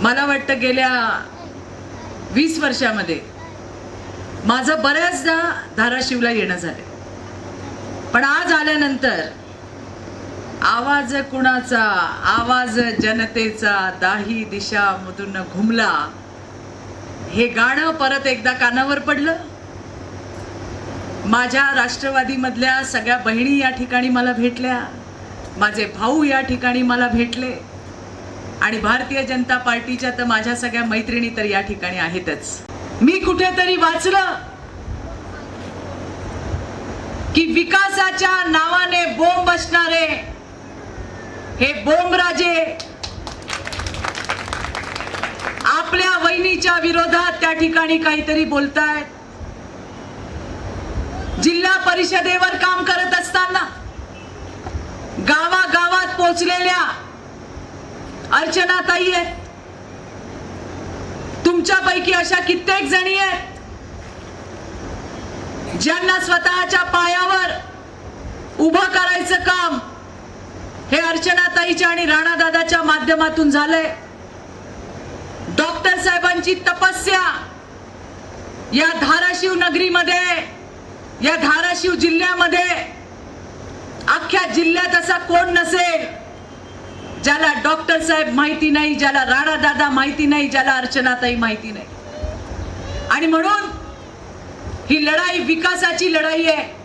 मला वाटतं गेल्या वीस वर्षामध्ये माझं बऱ्याचदा धाराशिवला येणं झालं. पण आज आल्यानंतर आवाज कुणाचा आवाज जनतेचा दाही दिशा मधून घुमला हे गाणं परत एकदा कानावर पडलं. माझ्या राष्ट्रवादीमधल्या सगळ्या बहिणी या ठिकाणी मला भेटल्या माझे भाऊ या ठिकाणी मला भेटले. आणि भारतीय जनता पार्टीच्या तर माझ्या सगळ्या मैत्रिणी तर या ठिकाणी आहेतच. मी कुठेतरी वाचलं की विकासाच्या नावाने बोंब असणारे हे बोंबराजे आपल्या वहिनीच्या विरोधात त्या ठिकाणी काहीतरी बोलतायत. जिल्हा परिषदेवर काम करत असताना गावागावात पोचलेल्या अर्चनाताई आहेत तुमच्यापैकी अशा कित्येक जणी आहेत ज्यांना स्वतःच्या पायावर उभं करायचं काम हे अर्चनाताईच्या आणि राणादादाच्या माध्यमातून झालंय. डॉक्टर साहेबांची तपस्या या धाराशिव नगरीमध्ये या धाराशिव जिल्ह्यामध्ये अख्ख्या जिल्ह्यात असा कोण नसेल ज्याला डॉक्टर साहेब माहिती नाही ज्याला राणा दादा माहिती नाही ज्याला अर्चनाताई माहिती नाही. आणि म्हणून ही लढाई विकासाची लढाई आहे.